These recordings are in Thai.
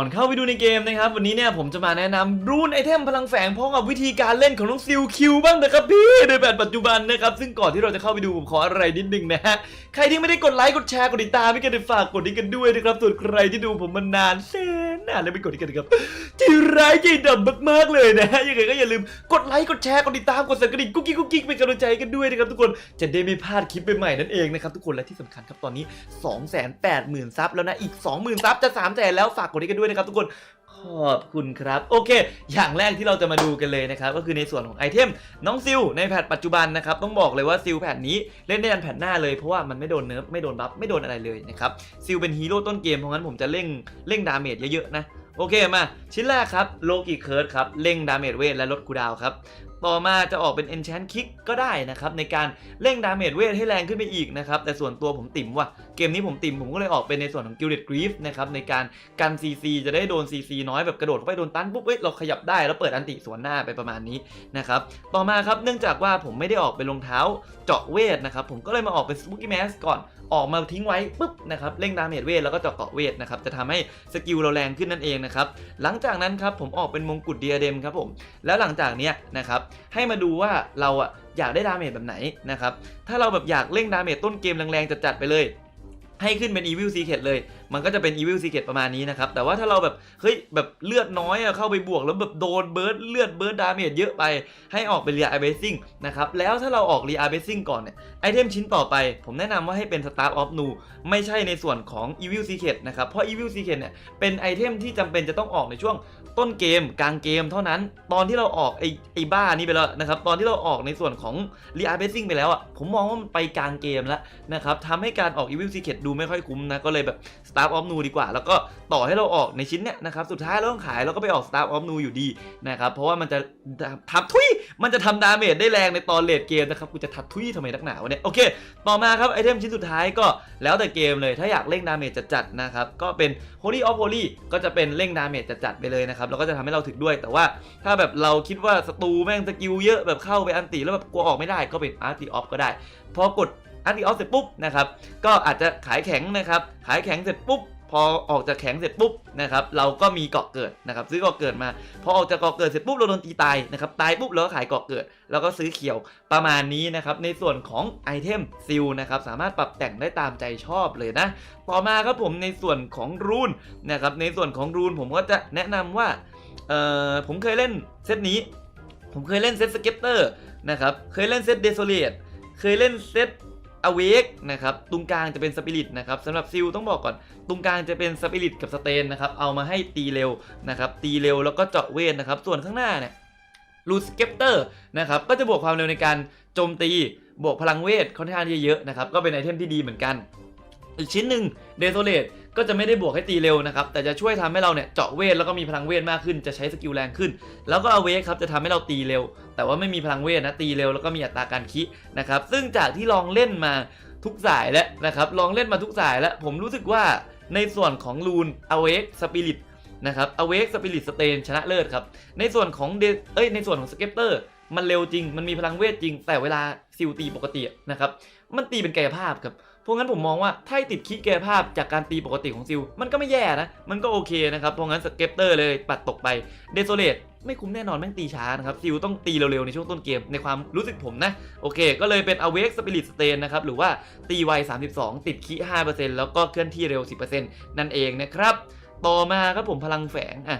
ก่อนเข้าไปดูในเกมนะครับ วันนี้เนี่ยผมจะมาแนะนำรูนไอเทมพลังแฝงพร้อมกับวิธีการเล่นของน้องซิลคิวบ้างนะครับพี่ในแบบปัจจุบันนะครับ ซึ่งก่อนที่เราจะเข้าไปดูผมขออะไรนิดนึงนะฮะ ใครที่ไม่ได้กดไลค์กดแชร์กดติดตามไม่กันฝากกดนี้กันด้วยนะครับ ส่วนใครที่ดูผมมานานแสนนานแล้วไม่กดนี้กันนะครับใจร้ายใจดำมากๆเลยนะฮะยังไงก็อย่าลืมกดไลค์กดแชร์กดติดตามกดสั่นกระดิ่งกุ๊กกิ๊กกุ๊กกิ๊กเป็นกำลังใจกันด้วยนะครับทุกคนจะได้ไม่พลาดคลิปใหม่ๆนั่นเองนะครับทุกคนและที่สำคัญครับตอนนี้ 280,000ซับแล้วนะอีก 20,000ซับจะ300,000แล้วฝากกดนี้กันด้วยนะครับทุกคนขอบคุณครับ โอเค อย่างแรกที่เราจะมาดูกันเลยนะครับ ก็คือในส่วนของไอเทมน้องซิลในแพทปัจจุบันนะครับ ต้องบอกเลยว่าซิลแพทนี้เล่นได้ยันแพทหน้าเลยเพราะว่ามันไม่โดนเนิร์ฟไม่โดนบัฟไม่โดนอะไรเลยนะครับซิลเป็นฮีโร่ต้นเกมเพราะงั้นผมจะเร่งเร่งดาเมจเยอะๆนะโอเคมาชิ้นแรกครับโลกิเคิร์ดครับเร่งดาเมจเวทและลดคูดาวครับ ต่อมาจะออกเป็น Enchant Kick ก็ได้นะครับในการเร่งดาเมจเวทให้แรงขึ้นไปอีกนะครับแต่ส่วนตัวผมติ่มว่ะเกมนี้ผมติ่มผมก็เลยออกเป็นในส่วนของ Gilded Grief นะครับในการกัน CC จะได้โดน CC น้อยแบบกระโดดเข้าไปโดนตันปุ๊บเอ้ยเราขยับได้แล้วเปิดอันติสวนหน้าไปประมาณนี้นะครับต่อมาครับเนื่องจากว่าผมไม่ได้ออกเป็นรองเท้าเจาะเวทนะครับผมก็เลยมาออกเป็น Spooky Mask ก่อน ออกมาทิ้งไว้ปุ๊บนะครับเร่งดาเมจเวทแล้วก็เจาะเกาะเวทนะครับจะทำให้สกิลเราแรงขึ้นนั่นเองนะครับหลังจากนั้นครับผมออกเป็นมงกุฎเดียเดมครับผมแล้วหลังจากเนี้ยนะครับให้มาดูว่าเราอะอยากได้ดาเมจแบบไหนนะครับถ้าเราแบบอยากเร่งดาเมจต้นเกมแรงๆจัดๆไปเลย ให้ขึ้นเป็น Evil Secret เลย มันก็จะเป็น Evil Secret ประมาณนี้นะครับ แต่ว่าถ้าเราแบบเฮ้ยแบบเลือดน้อยอะเข้าไปบวกแล้วแบบโดนเบิร์ดเลือดเบิร์ดดาเมจเยอะไปให้ออกเป็น Rear Abasing นะครับแล้วถ้าเราออก Rear Abasing ก่อนเนี่ยไอเทมชิ้นต่อไป ผมแนะนำว่าให้เป็น Staff of Nu ไม่ใช่ในส่วนของ Evil Secret นะครับเพราะ Evil Secret เนี่ยเป็นไอเทมที่จำเป็นจะต้องออกในช่วงต้นเกมกลางเกมเท่านั้น ตอนที่เราออกไอไอบ้านี้ไปแล้วนะครับตอนที่เราออกในส่วนของ Rear Abasing ไปแล้วอะผมมองว่ามันไปกลางเกมแล้วนะครับทำให้การออก Evil Secret ดูไม่ค่อยคุ้มนะก็เลยแบบ Staff of Nu ดีกว่า แล้วก็ต่อให้เราออกในชิ้นเนี้ยนะครับสุดท้ายเราต้องขายเราก็ไปออก Staff of Nu อยู่ดีนะครับเพราะว่ามันจะทำทุยมันจะทำดาเมจได้แรงในตอนเลดเกมนะครับกูจะทัดทุยทำไมนักหนาวะเนี่ยโอเค ต่อมาครับไอเทมชิ้นสุดท้ายก็แล้วแต่เกมเลย ถ้าอยากเร่งดาเมจจัดๆนะครับก็เป็น Holy of Holy ก็จะเป็นเร่งดาเมจจัดๆไปเลยนะครับแล้วก็จะทำให้เราถึกด้วย แต่ว่าถ้าแบบเราคิดว่าศัตรูแม่งสกิลเยอะแบบเข้าไปอันติแล้วแบบกลัวออกไม่ได้ก็เป็น Arty Off ก็ได้พอกด อันติออฟเสร็จปุ๊บนะครับก็อาจจะขายแข็งนะครับขายแข็งเสร็จปุ๊บพอออกจากแข็งเสร็จปุ๊บนะครับเราก็มีเกาะเกิดนะครับซื้อเกาะเกิดมา พอออกจากเกาะเกิดเสร็จปุ๊บเราโดนตีตายนะครับตายปุ๊บเราก็ขายเกาะเกิด แล้วก็ซื้อเขียวประมาณนี้นะครับในส่วนของไอเทมซิลนะครับสามารถปรับแต่งได้ตามใจชอบเลยนะ ต่อมาครับผมในส่วนของรูนนะครับในส่วนของรูนผมก็จะแนะนำว่าเอ่อผมเคยเล่นเซตนี้ ผมเคยเล่นเซตสเก็ตเตอร์นะครับเคยเล่นเซตเดโซเ t ตเคยเล่นเซต อเวกนะครับตรงกลางจะเป็นสปิริตนะครับสำหรับซิลต้องบอกก่อนตรงกลางจะเป็นสปิริตกับสเตนนะครับเอามาให้ตีเร็วนะครับตีเร็วแล้วก็เจาะเวทนะครับส่วนข้างหน้าเนี่ยรูสเก็ปเตอร์นะครับก็จะบวกความเร็วในการโจมตีบวกพลังเวทค่อนข้างเยอะๆนะครับก็เป็นไอเทมที่ดีเหมือนกัน อีกชิ้นหนึ่งเดโซเลตก็จะไม่ได้บวกให้ตีเร็วนะครับ แต่จะช่วยทำให้เราเนี่ยเจาะเวทแล้วก็มีพลังเวทมากขึ้น จะใช้สกิลแรงขึ้น แล้วก็อเวกครับจะทำให้เราตีเร็ว แต่ว่าไม่มีพลังเวทนะตีเร็วแล้วก็มีอัตราการคินะครับ ซึ่งจากที่ลองเล่นมาทุกสายแล้วนะครับ ลองเล่นมาทุกสายแล้ว ผมรู้สึกว่าในส่วนของลูนอเวกสปิริตนะครับอเวกสปิริตสเตนชนะเลิศครับ ในส่วนของเดเอ้ยในส่วนของสเก็ปเตอร์มันเร็วจริง มันมีพลังเวทจริง แต่เวลาซิลตีปกตินะครับ มันตีเป็นกายภาพครับเพ ราะงั้นผมมองว่าถ้าติดคิกกายภาพจากการตีปกติของซิลมันก็ไม่แย่นะ มันก็โอเคนะครับ เพราะงั้นสเก็ปเตอร์เลยปัดตกไปเดโซเลตไม่คุ้มแน่นอนแม่งตีช้านะครับซิลต้องตีเร็วๆ ในช่วงต้นเกมในความรู้สึกผมนะ โอเค ก็เลยเป็น Awake Spirit Stain นะครับ หรือว่าตีไว 32 ติดคิ5%แล้วก็เคลื่อนที่เร็ว 10%นั่นเองนะครับ ต่อมาครับผมพลังแฝงอะ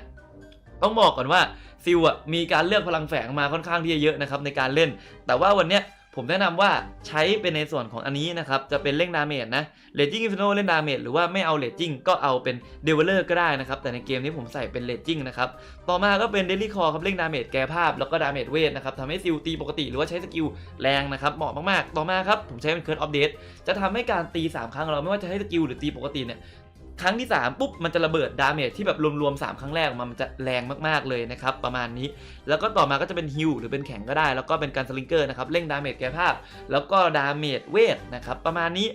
ต้องบอกก่อนว่าซิลอะมีการเลือกพลังแฝงมาค่อนข้างที่จะเยอะนะครับในการเล่น แต่ว่าวันเนี้ย ผมแนะนำว่าใช้เป็นในส่วนของอันนี้นะครับ จะเป็นเร่งดาเมจนะเลจิ้งอินฟิโนเล่นดาเมจหรือว่าไม่เอาเลจิ้งก็เอาเป็นเดเวลเลอร์ก็ได้นะครับ แต่ในเกมนี้ผมใส่เป็นเลจิ้งนะครับ ต่อมาก็เป็นเดลี่คอร์ครับเร่งดาเมจแก้ภาพแล้วก็ดาเมจเวทนะครับทำให้ซิลตีปกติหรือว่าใช้สกิลแรงนะครับ เหมาะมากๆ ต่อมาครับผมใช้เป็นเคิร์ดออฟเดตจะทำให้การตี 3 ครั้งของเราไม่ว่าจะให้สกิลหรือตีปกติเนี่ย ครั้งที่ 3 ปุ๊บ มันจะระเบิดดาเมจที่แบบรวมๆ3 ครั้งแรกออกมามันจะแรงมากๆเลยนะครับ ประมาณนี้ แล้วก็ต่อมาก็จะเป็นฮิลหรือเป็นแข็งก็ได้ แล้วก็เป็นการสลิงเกอร์นะครับ เร่งดาเมจแก้ภาพ แล้วก็ดาเมจเวทนะครับ ประมาณนี้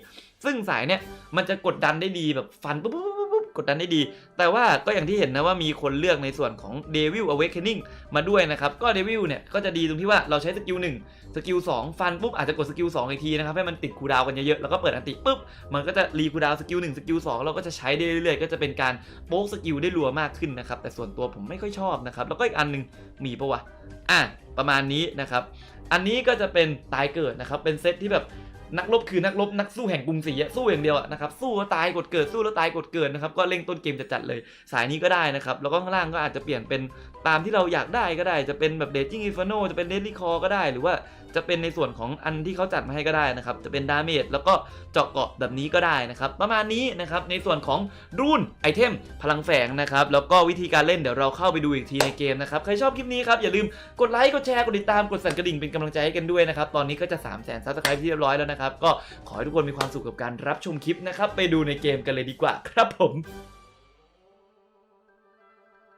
ซึ่งสายเนี่ยมันจะกดดันได้ดีแบบฟันปุ๊บ กดดันได้ดี แต่ว่าก็อย่างที่เห็นนะว่ามีคนเลือกในส่วนของ Devil Awakening มาด้วยนะครับ ก็ Devil เนี่ยก็จะดีตรงที่ว่าเราใช้สกิล1สกิล2ฟันปุ๊บอาจจะกดสกิล2อีกทีนะครับให้มันติดคูดาวกันเยอะๆแล้วก็เปิดอันติปุ๊บมันก็จะรีคูดาวสกิล1สกิล2เราก็จะใช้ได้เรื่อยๆก็จะเป็นการโป๊กสกิลได้รัวมากขึ้นนะครับแต่ส่วนตัวผมไม่ค่อยชอบนะครับแล้วก็อีกอันหนึงมีปะวะอะประมาณนี้นะครับอันนี้ก็จะเป็นตายเกิดนะครับเป็นเซตที่แบบ นักรบคือนักรบนักสู้แห่งกรุงศรีสู้อย่างเดียวนะครับสู้แล้วตายกดเกิดสู้แล้วตายกดเกิดนะครับก็เล่งต้นเกมจะจัดเลย สายนี้ก็ได้นะครับแล้วก็ข้างล่างก็อาจจะเปลี่ยนเป็นตามที่เราอยากได้ก็ได้ จะเป็นแบบเดจิ้งอินฟโนจะเป็นเดลี่คอก็ได้หรือว่า จะเป็นในส่วนของอันที่เขาจัดมาให้ก็ได้นะครับ จะเป็นดาเมจแล้วก็เจาะเกาะแบบนี้ก็ได้นะครับ ประมาณนี้นะครับในส่วนของรุ่นไอเทมพลังแฝงนะครับแล้วก็วิธีการเล่นเดี๋ยวเราเข้าไปดูอีกทีในเกมนะครับใครชอบคลิปนี้ครับอย่าลืมกดไลค์กดแชร์กดติดตามกดสั่นกระดิ่งเป็นกำลังใจให้กันด้วยนะครับตอนนี้ก็จะ3 0 0 0 0 0ซับสไครต์ที่เรียบร้อยแล้วนะครับก็ขอให้ทุกคนมีความสุขกับการรับชมคลิปนะครับไปดูในเกมกันเลยดีกว่าครับผม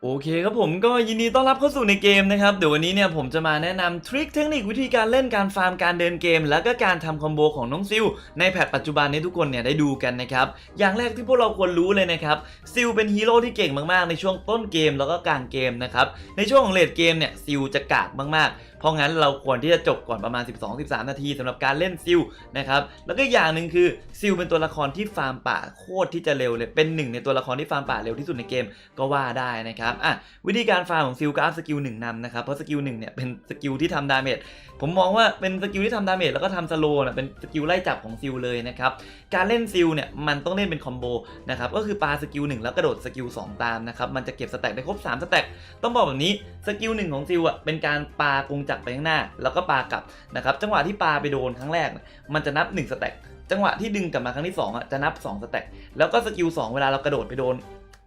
โอเคครับผมก็ยินดีต้อนรับเข้าสู่ในเกมนะครับ เดี๋ยววันนี้เนี่ยผมจะมาแนะนำทริคเทคนิควิธีการเล่นการฟาร์มการเดินเกม แล้วก็การทำคอมโบของน้องซิลในแพทปัจจุบันนี้ทุกคนเนี่ยได้ดูกันนะครับ อย่างแรกที่พวกเราควรรู้เลยนะครับซิลเป็นฮีโร่ที่เก่งมากๆ ในช่วงต้นเกมแล้วก็กลางเกมนะครับในช่วงของเลดเกมเนี่ยซิลจะกากมากๆเพราะงั้นเราควรที่จะจบก่อนประมาณ 12-13 นาทีสำหรับการเล่นซิลนะครับแล้วก็อย่างหนึ่งคือซิลเป็นตัวละครที่ฟาร์มป่าโคตรที่จะเร็วเลยเป็นหนึ่งในตัวละครที่ฟาร์มป่าเร็วที่สุดในเกมก็ว่าได้นะครับอะวิธีการฟาร์มของซิลก็อัพสกิลหนึ่งนำนะครับเพราะสกิลหนึ่งเนี่ยเป็นสกิลที่ทำดาเมจผมมองว่าเป็นสกิลที่ทำดาเมจแล้วก็ทำสโลว์นะเป็นสกิลไล่จับของซิลเลยนะครับการเล่นซิลเนี่ยมันต้องเล่นเป็นคอมโบนะครับก็คือปาสกิลหนึ่งแล้วกระโดดสกิลสองตามนะครับมันจะเก็บสแต็กได้ครบ3สแต็กต้องบอกแบบนี้สกิลหนึ่งของซิลอะเป็นการปากงจักรไปข้างหน้า แล้วก็ปากลับนะครับจังหวะที่ปาไปโดนครั้งแรก มันจะนับ 1 สแต็กจังหวะที่ดึงกลับมาครั้งที่2อะจะนับ 2 สแต็กแล้วก็สกิล2เวลาเรากระโดดไปโดน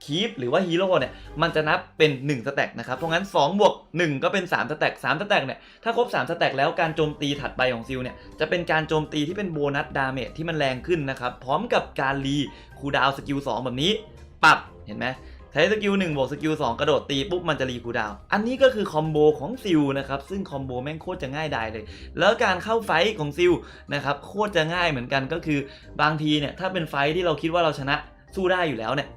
คีปหรือว่าฮีโร่เนี่ยมันจะนับเป็น 1 สแต็กนะครับเพราะงั้น2บวก1ก็เป็น 3 สแต็ก3สแต็กเนี่ยถ้าครบ 3 สแต็กแล้วการโจมตีถัดไปของซิลเนี่ยจะเป็นการโจมตีที่เป็นโบนัสดาเมจที่มันแรงขึ้นนะครับพร้อมกับการรีคูดาวสกิล2แบบนี้ปรับเห็นไหม ใช้สกิล1บวกสกิล2กระโดดตีปุ๊บมันจะรีคูดาว อันนี้ก็คือคอมโบของซิลนะครับ ซึ่งคอมโบแม่งโคตรจะง่ายดายเลย แล้วการเข้าไฟท์ของซิลนะครับโคตรจะง่ายเหมือนกันก็คือบางทีเนี่ยถ้าเป็นไฟท์ที่เราคิดว่าเราชนะสู้ได้อยู่แล้วเนี่ย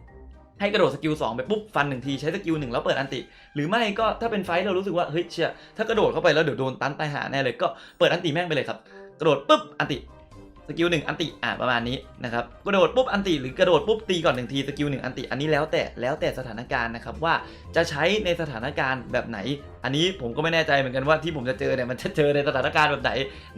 ให้กระโดดสกิล2ไปปุ๊บฟันหนึ่งทีใช้สกิลหนึ่งแล้วเปิดอันติ หรือไม่ก็ถ้าเป็นไฟท์เรารู้สึกว่าเฮ้ยเชี่ยถ้ากระโดดเข้าไปแล้วเดี๋ยวโดนตันตายหาแน่เลยก็เปิดอันติแม่งไปเลยครับกระโดดปุ๊บอันติ สกิลหนึ่งอันติอ่าประมาณนี้นะครับกระโดดปุ๊บอันติหรือกระโดดปุ๊บตีก่อนหนึ่งทีสกิลหนึ่งอันติอันนี้แล้วแต่แล้วแต่สถานการณ์นะครับว่าจะใช้ในสถานการณ์แบบไหน อันนี้ผมก็ไม่แน่ใจเหมือนกันว่าที่ผมจะเจอเนี่ยมันจะเจอในสถานการณ์แบบไหน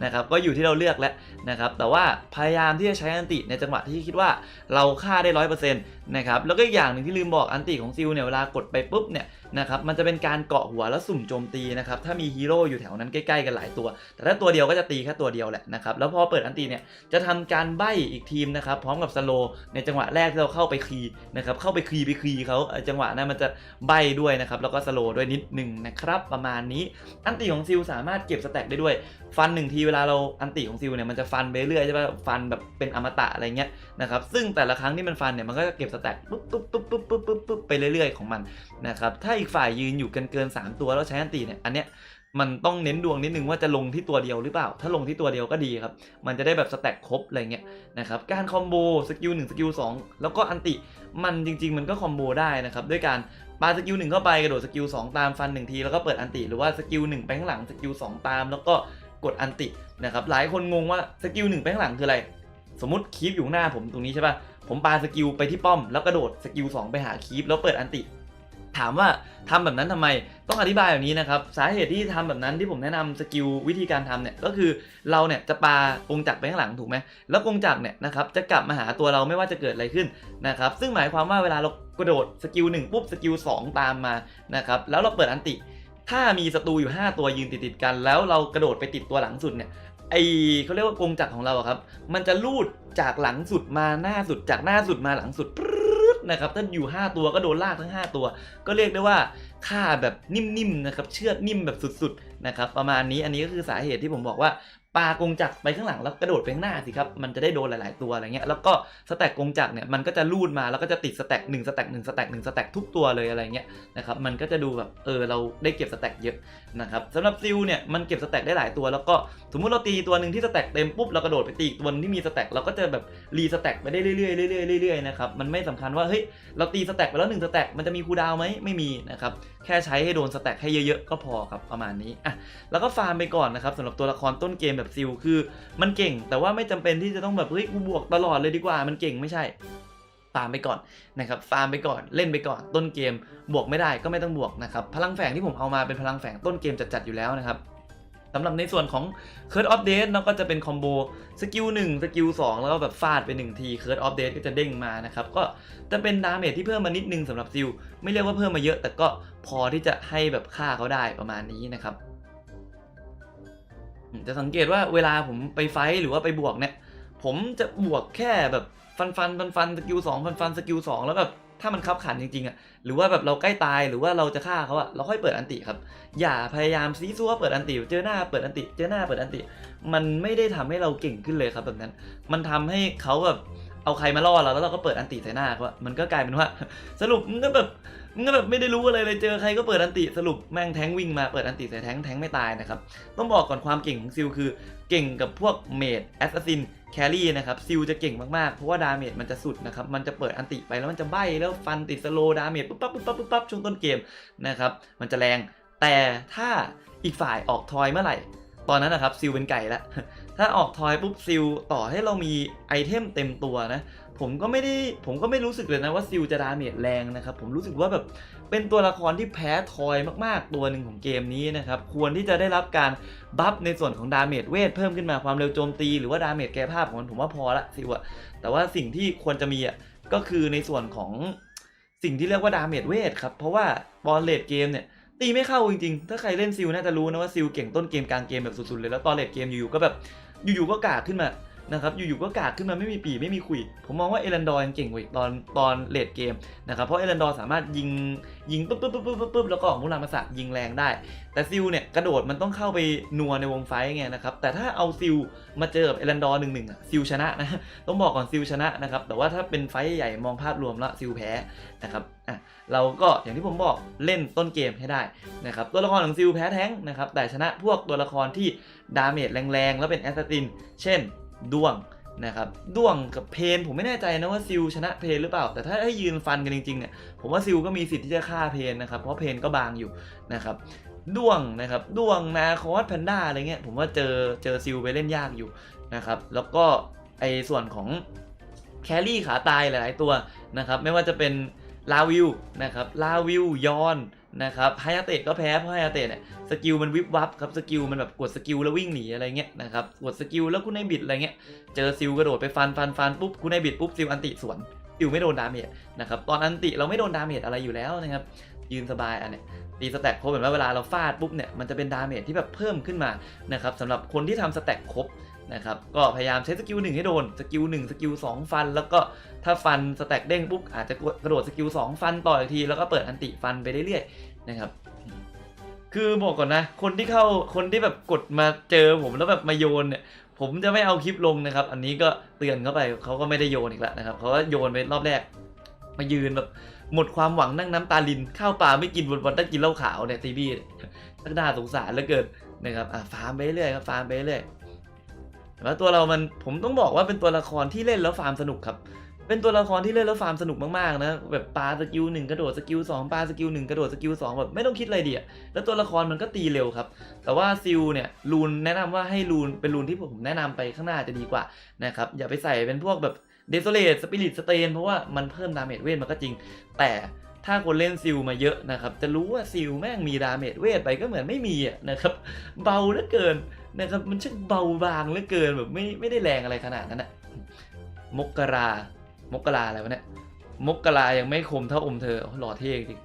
นะครับก็อยู่ที่เราเลือกแล้วนะครับแต่ว่าพยายามที่จะใช้อันติในจังหวะที่คิดว่าเราฆ่าได้ร้อยเปอร์เซ็นต์นะครับแล้วก็อีกอย่างหนึ่งที่ลืมบอกอันติของซิลเนี่ยเวลากดไปปุ๊บเนี่ยนะครับมันจะเป็นการเกาะหัวแล้วสุ่มโจมตีนะครับถ้ามีฮีโร่อยู่แถวนั้นใกล้ๆกันหลายตัว แต่ถ้าตัวเดียวก็จะตีแค่ตัวเดียวแหละนะครับแล้วพอเปิดอันติเนี่ยจะทำการใบ้อีกทีมนะครับพร้อมกับสโลในจังหวะแรกที่เราเข้าไปคีนะครับเข้าไปคีไปคีเขาจังหวะนั้นมันจะใบ้ด้วยนะครับแล้วก็สโลด้วยนิดหนึ่งนะครับประมาณนี้อันติของซิลสามารถเก็บสแต็กได้ด้วย ฟันหนึ่งทีเวลาเราอันติของซิลเนี่ยมันจะฟันไปเรื่อยใช่ป่ะฟันแบบเป็นอมตะอะไรเงี้ยนะครับซึ่งแต่ละครั้งที่มันฟันเนี่ยมันก็จะเก็บสแต็กปุ๊บปุ๊บปุ๊บปุ๊บปุ๊บปุ๊บปุ๊บไปเรื่อยๆของมันนะครับถ้าอีกฝ่ายยืนอยู่กันเกินสามตัวแล้วใช้อันติเนี่ยอันเนี้ยมันต้องเน้นดวงนิดนึงว่าจะลงที่ตัวเดียวหรือเปล่า ถ้าลงที่ตัวเดียวก็ดีครับ มันจะได้แบบสแต็กครบอะไรเงี้ยนะครับ การคอมโบสกิล1สกิล2แล้วก็อันติ มันจริง ๆ มันก็คอมโบได้นะครับ ด้วยการ ปาสกิล1เข้าไปกระโดดสกิล2ตามฟัน1ทีแล้วก็เปิดอันติหรือว่าสกิล1ไปข้างหลังสกิล2ตาม แล้วก็กดอันตินะครับหลายคนงงว่าสกิล1ไปข้างหลังคืออะไร สมมติคีปอยู่หน้าผมตรงนี้ใช่ป่ะผมปาสกิลไปที่ป้อม แล้วกระโดดสกิล2ไปหาคีปแล้วเปิดอันติ ถามว่าทำแบบนั้นทำไมต้องอธิบายแบบนี้นะครับสาเหตุที่ทำแบบนั้นที่ผมแนะนำสกิลวิธีการทำเนี่ยก็คือเราเนี่ยจะปากงจักรไปข้างหลังถูกไหมแล้วกงจักรเนี่ยนะครับจะกลับมาหาตัวเราไม่ว่าจะเกิดอะไรขึ้นนะครับซึ่งหมายความว่าเวลาเรา กระโดดสกิลหนึ่งปุ๊บสกิลสองตามมานะครับแล้วเราเปิดอันติ ถ้ามีศัตรูอยู่ 5 ตัวยืนติดติดๆกัน แล้วเรากระโดดไปติดตัวหลังสุดเนี่ยไอเขาเรียกว่ากงจักรของเราครับ มันจะลูดจากหลังสุดมาหน้าสุดจากหน้าสุดมาหลังสุดปรึ๊ดนะครับถ้าอยู่ 5 ตัวก็โดนลากทั้ง 5 ตัว ก็เรียกได้ว่าฆ่าแบบนิ่มๆนะครับเชือดนิ่มแบบสุดๆนะครับประมาณนี้อันนี้ก็คือสาเหตุที่ผมบอกว่า ปากงจักรไปข้างหลังแล้วกระโดดไปข้างหน้าสิครับมันจะได้โดนหลาย ๆ ตัวอะไรเงี้ยแล้วก็สแต็กกงจักรเนี่ยมันก็จะลูดมาแล้วก็จะติดสแต็กหนึ่งสแต็กหนึ่งสแต็กหนึ่งสแต็กทุกตัวเลยอะไรเงี้ยนะครับมันก็จะดูแบบเออเราได้เก็บสแต็กเยอะนะครับสำหรับซิลเนี่ยมันเก็บสแต็กได้หลายตัว แล้วก็สมมุติเราตีตัวหนึ่งที่สแต็กเต็มปุ๊บเรากระโดดไปตีอีกตัวที่มีสแต็กเราก็จะแบบรีสแต็กไปได้เรื่อยๆเรื่อยๆเรื่อยๆนะครับมันไม่สำคัญว่าเฮ้ยเราตีสแต็กไปแล้วหนึ่งสแต็กมันจะมีคูดาวไหมไม่มีนะครับแค่ใช้ให้โดนสแต็กให้เยอะๆก็พอครับประมาณนี้อะแล้วก็ฟาร์มไปก่อนนะครับสำหรับตัวละครต้นเกมแบบซิลคือมันเก่ง แต่ว่าไม่จำเป็นที่จะต้องแบบเฮ้ยกูบวกตลอดเลยดีกว่ามันเก่งไม่ใช่ฟาร์มไปก่อนนะครับฟาร์มไปก่อนเล่นไปก่อนต้นเกม บวกไม่ได้ก็ไม่ต้องบวกนะครับพลังแฝงที่ผมเอามาเป็นพลังแฝงต้นเกมจัดๆอยู่แล้วนะครับสำหรับในส่วนของ Curse of Death เนาก็จะเป็นคอมโบสกิล1สกิล2แล้วก็แบบฟาดไป 1 ที Curse of Death ก็จะเด้งมานะครับ ก็จะเป็นดาเมจที่เพิ่มมานิดนึงสำหรับซิล ไม่เรียกว่าเพิ่มมาเยอะ แต่ก็พอที่จะให้แบบฆ่าเขาได้ประมาณนี้นะครับ จะสังเกตว่าเวลาผมไปไฟท์หรือว่าไปบวกเนี่ย ผมจะบวกแค่แบบฟันฟันฟันฟันสกิลสองฟันฟันสกิลสองแล้วแบบถ้ามันคับขันจริงๆอะหรือว่าแบบเราใกล้ตายหรือว่าเราจะฆ่าเขาอะเราค่อยเปิดอันติครับ อย่าพยายามซีซัวเปิดอันติเจอหน้าเปิดอันติเจอหน้าเปิดอันติ มันไม่ได้ทำให้เราเก่งขึ้นเลยครับแบบนั้น มันทำให้เขาแบบ เอาใครมาล่อเราแล้วเราก็เปิดอันติใส่หน้าเขามันก็กลายเป็นว่า สรุปมันก็แบบมันก็แบบไม่ได้รู้อะไรเลยเจอใครก็เปิดอันติสรุปแม่งแทงวิ่งมาเปิดอันติใส่แทงแทงไม่ตายนะครับต้องบอกก่อนความเก่งของซิลคือเก่งกับพวกเมดแอสซัสซินแครี่นะครับซิลจะเก่งมากๆ เพราะว่าดาเมจมันจะสุดนะครับมันจะเปิดอันติไปแล้วมันจะใบ้แล้วฟันติดสโลดาเมจปุ๊บปั๊บปุ๊บปั๊บปุ๊บปั๊บช่วงต้นเกมนะครับมันจะแรงแต่ถ้าอีกฝ่ายออกทอยเมื่อไหร่ ตอนนั้นนะครับซิลเป็นไก่ละถ้าออกทอยปุ๊บซิลต่อให้เรามีไอเทมเต็มตัวนะ ผมก็ไม่ได้ผมก็ไม่รู้สึกเลยนะว่าซิลจะดาเมจแรงนะครับ ผมรู้สึกว่าแบบเป็นตัวละครที่แพ้ทอยมากๆ ตัวหนึ่งของเกมนี้นะครับ ควรที่จะได้รับการบัฟในส่วนของดาเมจเวทเพิ่มขึ้นมาความเร็วโจมตีหรือว่าดาเมจแก้ภาพของมันผมว่าพอละซิลอะแต่ว่าสิ่งที่ควรจะมีอะก็คือในส่วนของสิ่งที่เรียกว่าดาเมจเวทครับเพราะว่าบอลเลดเกมเนี่ย ตีไม่เข้าจริงๆ ถ้าใครเล่นซิลน่าจะรู้นะว่าซิลเก่งต้นเกมกลางเกมแบบสุดๆเลยแล้วตอนเลดเกมอยู่ๆก็แบบอยู่ๆก็กากขึ้นมานะครับอยู่ๆก็กากขึ้นมาไม่มีปีไม่มีขุย ผมมองว่าเอรันดอร์ยังเก่งกว่าอีกตอนตอนเลดเกมนะครับเพราะเอรันดอร์สามารถยิงยิงปุ๊บปุ๊บปุ๊บปุ๊บปุ๊บแล้วก็ออกมุรามาสะยิงแรงได้ แต่ซิลเนี่ยกระโดดมันต้องเข้าไปนัวในวงไฟไงนะครับแต่ถ้าเอาซิลมาเจอกับเอรันดอร์หนึ่งหนึ่งอะซิลชนะนะต้องบอกก่อนซิลชนะนะครับแต่ว่าถ้าเป็นไฟใหญ่มองภาพรวมแล้วซิลแพ้นะครับอะ เราก็อย่างที่ผมบอกเล่นต้นเกมให้ได้นะครับตัวละครของซิลแพ้แท้งนะครับแต่ชนะพวกตัวละครที่ดาเมจแรงๆ แล้วเป็นแอสซัตินเช่นด้วงนะครับด้วงกับเพนผมไม่แน่ใจนะว่าซิลชนะเพนหรือเปล่า แต่ถ้าให้ยืนฟันกันจริงๆเนี่ยผมว่าซิลก็มีสิทธิ์ที่จะฆ่าเพนนะครับเพราะเพนก็บางอยู่นะครับด้วงนะครับด้วงนาคอสแพนด้าอะไรเงี้ยผมว่าเจอเจอซิลไปเล่นยากอยู่นะครับแล้วก็ไอส่วนของแครี่ขาตายหลาย ๆ ตัวนะครับไม่ว่าจะเป็น ลาวิวนะครับลาวิวยอนนะครับไฮยาเตะก็แพ้เพราะไฮยาเตะเนี่ยสกิลมันวิบวับครับสกิลมันแบบกดสกิลแล้ววิ่งหนีอะไรเงี้ยนะครับกดสกิลแล้วคุณไอบิดอะไรเงี้ยเจอซิลกระโดดไปฟันฟันฟันปุ๊บคุณไอบิดปุ๊บซิลอันติสวนซิลไม่โดนดาเมจนะครับตอนอันติเราไม่โดนดาเมจอะไรอยู่แล้วนะครับยืนสบายอันเนี้ย ตีสแต็กครบเหมือนว่าเวลาเราฟาดปุ๊บเนี่ยมันจะเป็นดาเมจที่แบบเพิ่มขึ้นมานะครับสำหรับคนที่ทำสแต็กครบนะครับก็พยายามใช้สกิลหนึ่งให้โดนสกิลหนึ่งสกิลสองฟัน แล้วก็ถ้าฟันสแต็กเด้งปุ๊บอาจจะกระโดดสกิลสองฟันต่ออีกที แล้วก็เปิดอันติฟันไปเรื่อยๆนะครับคือบอกก่อนนะ คนที่เข้าคนที่แบบกดมาเจอผมแล้วแบบมาโยนเนี่ยผมจะไม่เอาคลิปลงนะครับ อันนี้ก็เตือนเข้าไปเขาก็ไม่ได้โยนอีกแล้วนะครับเขาก็โยนไปรอบแรกมายืนแบบ หมดความหวังนั่งน้ำตาลิน ข้าวปลาไม่กินวันวันต้องกินเหล้าขาวเนี่ยตีบี้เนี่ยตั้งน่าสงสารเหลือเกินนะครับอะฟาร์มไปเรื่อยครับฟาร์มไปเรื่อยแต่ว่าตัวเรามันผมต้องบอกว่าเป็นตัวละครที่เล่นแล้วฟาร์มสนุกครับเป็นตัวละครที่เล่นแล้วฟาร์มสนุกมากๆนะแบบปลาสกิลหนึ่งกระโดดสกิลสองปลาสกิลหนึ่งกระโดดสกิลสองแบบไม่ต้องคิดอะไรดีอะแล้วตัวละครมันก็ตีเร็วครับ แต่ว่าซิลเนี่ยรูนแนะนำว่าให้รูนเป็นรูนที่ผมแนะนำไปข้างหน้าจะดีกว่านะครับอย่าไปใส่เป็นพวกแบบ เดโซเลตสปิริตสเตนเพราะว่ามันเพิ่มดาเมจเวทมันก็จริง แต่ถ้าคนเล่นซิลมาเยอะนะครับ จะรู้ว่าซิลแม่งมีดาเมจเวทไปก็เหมือนไม่มีนะครับ เบาเหลือเกินนะครับ มันช่างเบาบางเหลือเกินแบบไม่ไม่ได้แรงอะไรขนาดนั้นอะมกรามกราอะไรวะเนี่ยมกรายังไม่คมเท่าอมเธอหล่อเท่จริง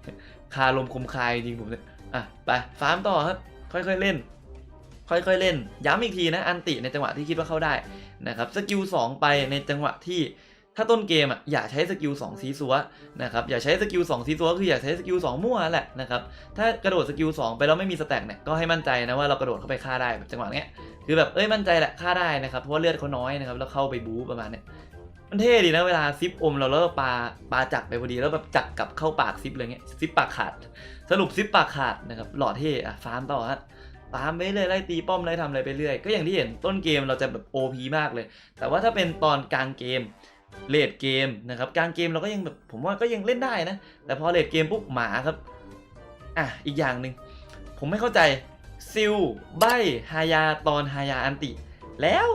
คาลมคมคายจริงผมเนี่ยอะไปฟาร์มต่อครับ ค่อยๆเล่น ค่อยๆเล่น ย้ำอีกทีนะอันติในจังหวะที่คิดว่าเข้าได้นะครับสกิล2ไปในจังหวะที่ถ้าต้นเกมอะอย่าใช้สกิล2ซีซัวนะครับอย่าใช้สกิล2ซีซัวคืออย่าใช้สกิล2มั่วแหละนะครับถ้ากระโดดสกิล2ไปแล้วไม่มีสแต็กเนี่ยก็ให้มั่นใจนะว่าเรากระโดดเข้าไปฆ่าได้แบบจังหวะเนี้ยคือแบบเอ้ยมั่นใจแหละฆ่าได้นะครับเพราะว่าเลือดเขาน้อยนะครับแล้วเข้าไปบู๊ประมาณเนี้ยมันเท่ดีนะเวลาซิปอมเราแล้วปลาปลาจักไปพอดีแล้วแบบจักกลับเข้าปากซิปเลยเงี้ยซิปปากขาด สรุปซิปปากขาดนะครับหล่อเท่อะฟาร์มต่อฮะ ฟามไปเรื่อยไล่ตีป้อมไล่ทำอะไรไปเรื่อย ก็อย่างที่เห็นต้นเกมเราจะแบบ OP มากเลย แต่ว่าถ้าเป็นตอนกลางเกมเลดเกมนะครับกลางเกมเราก็ยังแบบผมว่าก็ยังเล่นได้นะ แต่พอเลดเกมปุ๊บหมาครับอะอีกอย่างหนึ่งผมไม่เข้าใจซิลใบฮายาตอนฮายาอันติ แล้ว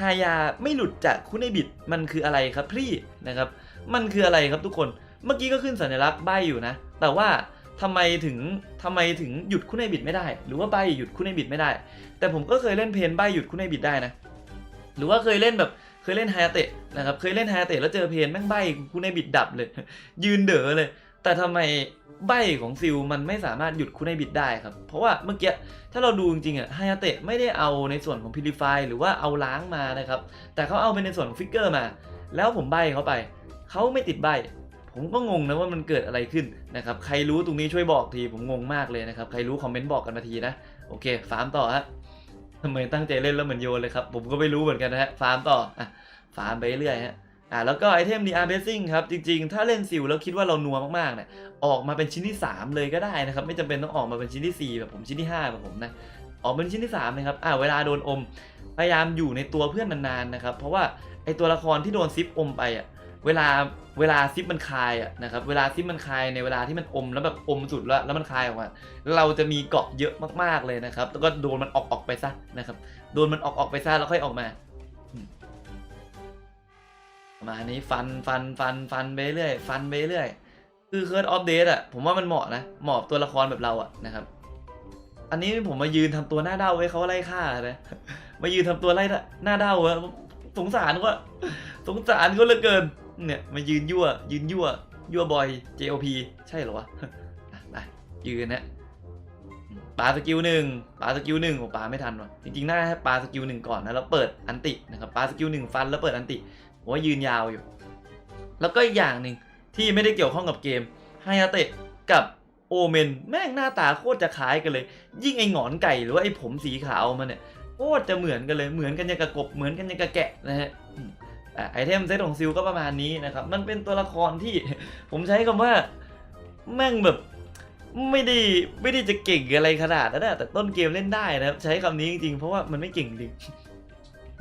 ฮายาไม่หลุดจากคุเนบิดมันคืออะไรครับพี่นะครับ มันคืออะไรครับทุกคนเมื่อกี้ก็ขึ้นสัญลักษณ์ใบอยู่นะ แต่ว่า ทำไมถึงทำไมถึงหยุดคุเนบิดไม่ได้ หรือว่าใบหยุดคุเนบิดไม่ได้ แต่ผมก็เคยเล่นเพนใบหยุดคุเนบิดได้นะ หรือว่าเคยเล่นแบบเคยเล่นไฮเตะนะครับ เคยเล่นไฮเตะแล้วเจอเพนแม่งใบคุเนบิดดับเลย ยืนเด๋อเลย แต่ทำไมใบของซิลมันไม่สามารถหยุดคุเนบิดได้ครับ เพราะว่าเมื่อกี้ถ้าเราดูจริงๆอะไฮเตะไม่ได้เอาในส่วนของพิลิฟายหรือว่าเอาล้างมานะครับ แต่เขาเอาเป็นในส่วนของฟิกเกอร์มา แล้วผมใบเขาไป เขาไม่ติดใบ ผมก็งงนะว่ามันเกิดอะไรขึ้นนะครับ ใครรู้ตรงนี้ช่วยบอกทีผมงงมากเลยนะครับ ใครรู้คอมเมนต์บอกกันมาทีนะ โอเค ฟาร์มต่อฮะทำไมตั้งใจเล่นแล้วเหมือนโยนเลยครับ ผมก็ไม่รู้เหมือนกันนะฮะ ฟาร์มต่ออะฟาร์มไปเรื่อยฮะอะแล้วก็ไอเทมดีอาร์เบสซิ่งครับจริงๆ ถ้าเล่นซิลแล้วคิดว่าเรานัวมากๆเนี่ยออกมาเป็นชิ้นที่ 3 เลยก็ได้นะครับ ไม่จำเป็นต้องออกมาเป็นชิ้นที่ 4 แบบผมชิ้นที่5แบบผมนะออกเป็นชิ้นที่3นะครับอะเวลาโดนอม พยายามอยู่ในตัวเพื่อนนานๆนะครับเพราะว่าไอตัวละครที่โดนซิปอมไปอะ เวลาเวลาซิปมันคายอะนะครับเวลาซิปมันคายในเวลาที่มันอมแล้วแบบอมสุดแล้วแล้วมันคายออกมาเราจะมีเกาะเยอะมากๆเลยนะครับ แล้วก็โดนมันออกออกไปซะนะครับ โดนมันออกออกไปซะแล้วค่อยออกมามประมาณนี้ฟันฟันฟันฟันไปเรื่อยฟันไปเรื่อยคือเคิร์ดออฟเดตอะผมว่ามันเหมาะนะเหมาะตัวละครแบบเราอะนะครับ อันนี้ผมมายืนทำตัวหน้าเด้าไว้เขาไล่ฆ่านะมายืนทำตัวไล่หน้าเด้าอะสงสารก็สงสารเขาเหลือเกิน เนี่ยมายืนยั่ว ยืนยั่ว ยั่วบอย JOP ใช่เหรอวะอะไปยืนนะปาสกิลหนึ่งปาสกิลหนึ่งโอ้ปาไม่ทันว่ะจริงๆน่าให้ปาสกิลหนึ่งก่อนนะแล้วเปิดอันตินะครับปาสกิลหนึ่งฟันแล้วเปิดอันติผมว่ายืนยาวอยู่ แล้วก็อีกอย่างหนึ่งที่ไม่ได้เกี่ยวข้องกับเกมไฮอาเตะกับโอเมนแม่งหน้าตาโคตรจะคล้ายกันเลย ยิ่งไอหงอนไก่หรือว่าไอผมสีขาวมันเนี่ยโคตรจะเหมือนกันเลยเหมือนกันยังกับกบเหมือนกันยังกับแกะนะฮะ ไอเทมเซตของซิลก็ประมาณนี้นะครับ มันเป็นตัวละครที่ผมใช้คำว่าแม่งแบบไม่ได้ไม่ได้จะเก่งอะไรขนาดนั้นแต่ต้นเกมเล่นได้นะครับ ใช้คำนี้จริงๆ เพราะว่ามันไม่เก่งจริง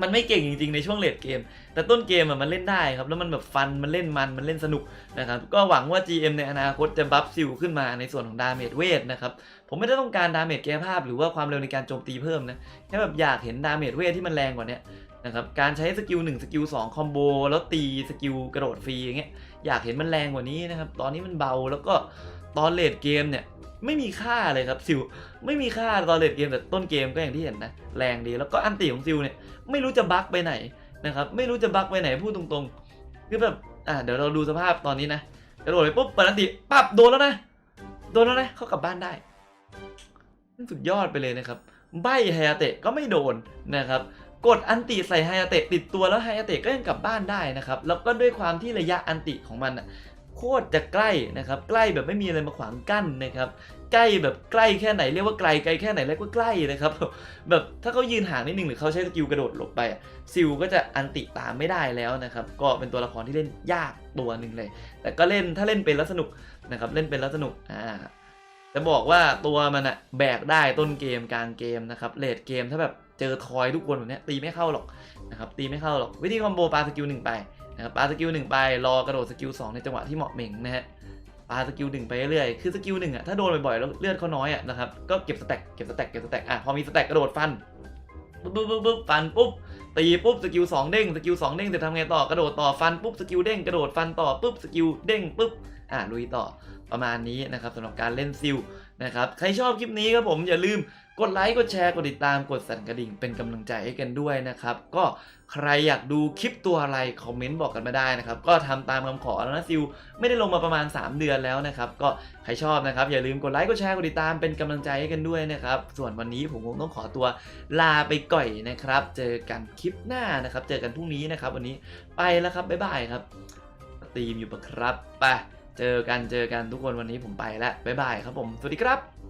มันไม่เก่งจริงๆในช่วงเลดเกม แต่ต้นเกมอะมันเล่นได้ครับ แล้วมันแบบฟัน มันเล่นมัน มันเล่นสนุกนะครับ ก็หวังว่า GM ในอนาคตจะบัฟซิลขึ้นมาในส่วนของดาเมจเวทนะครับ ผมไม่ได้ต้องการดาเมจแก้ภาพ หรือว่าความเร็วในการโจมตีเพิ่มนะ แค่แบบอยากเห็นดาเมจเวทที่มันแรงกว่านี้ นะครับการใช้สกิล1สกิล2คอมโบแล้วตีสกิลกระโดดฟรีอย่างเงี้ยอยากเห็นมันแรงกว่านี้นะครับ ตอนนี้มันเบาแล้วก็ตอนเลดเกมเนี่ยไม่มีค่าเลยครับซิลไม่มีค่าตอนเลดเกมแต่ต้นเกมก็อย่างที่เห็นนะแรงดีแล้วก็อันติของซิลเนี่ยไม่รู้จะบั๊กไปไหนนะครับไม่รู้จะบั๊กไปไหนพูดตรงๆคือแบบอะเดี๋ยวเราดูสภาพตอนนี้นะกระโดดไปปุ๊บเปิดอันติปั๊บโดนแล้วนะโดนแล้วนะเขากลับบ้านได้สุดยอดไปเลยนะครับใบไฮอาเตะก็ไม่โดนนะครับ กดอันติใส่ไฮอาเตะติดตัวแล้วไฮอาเตะก็ยังกลับบ้านได้นะครับ แล้วก็ด้วยความที่ระยะอันติของมันอะโคตรจะใกล้นะครับ ใกล้แบบไม่มีอะไรมาขวางกั้นนะครับ ใกล้แบบใกล้แค่ไหนเรียกว่าไกลไกลแค่ไหนเรียกว่าใกล้นะครับ แบบถ้าเขายืนห่างนิดนึงหรือเขาใช้สกิลกระโดดหลบไปซิลก็จะอันติตามไม่ได้แล้วนะครับ ก็เป็นตัวละครที่เล่นยากตัวหนึ่งเลย แต่ก็เล่นถ้าเล่นเป็นแล้วสนุกนะครับ เล่นเป็นแล้วสนุกอ่าจะบอกว่าตัวมันอะแบกได้ต้นเกมกลางเกมนะครับเลดเกมถ้าแบบ เจอทอยทุกคนแบบนี้ตีไม่เข้าหรอกนะครับตีไม่เข้าหรอกวิธีคอมโบปาสกิลหนึ่งไปนะครับปาสกิลหนึ่งไปรอกระโดดสกิลสองในจังหวะที่เหมาะเหม่งนะฮะปาสกิลหนึ่งไปเรื่อยคือสกิลหนึ่งอะถ้าโดนบ่อยๆแล้วเลือดเขาน้อยอะนะครับก็เก็บสแต็กเก็บสแต็กเก็บสแต็กอะพอมีสแต็กกระโดดฟันปุ๊บปุ๊บปุ๊บปุ๊บฟันปุ๊บตีปุ๊บสกิลสองเด้งสกิลสองเด้งจะทำไงต่อกระโดดต่อฟันปุ๊บสกิลเด้งกระโดดฟันต่อปุ๊บสกิลเด้งปุ๊บอะลุยต่อประมาณนี้นะครับสำหรับการเล่นซิลนะครับใครชอบคลิปนี้ครับผมอย่าลืม กดไลค์กดแชร์กดติดตามกดสั่นกระดิ่งเป็นกำลังใจให้กันด้วยนะครับ ก็ใครอยากดูคลิปตัวอะไรคอมเมนต์บอกกันมาได้นะครับ ก็ทำตามคำขอแล้วนะซิลไม่ได้ลงมาประมาณ 3 เดือนแล้วนะครับ ก็ใครชอบนะครับ อย่าลืมกดไลค์กดแชร์กดติดตามเป็นกำลังใจให้กันด้วยนะครับ ส่วนวันนี้ผมคงต้องขอตัวลาไปก่อยนะครับ เจอกันคลิปหน้านะครับ เจอกันพรุ่งนี้นะครับ วันนี้ไปแล้วครับบ๊ายบายครับตีมอยู่ปะครับไปเจอกันเจอกันทุกคนวันนี้ผมไปแล้วบ๊ายบายครับผมสวัสดีครับ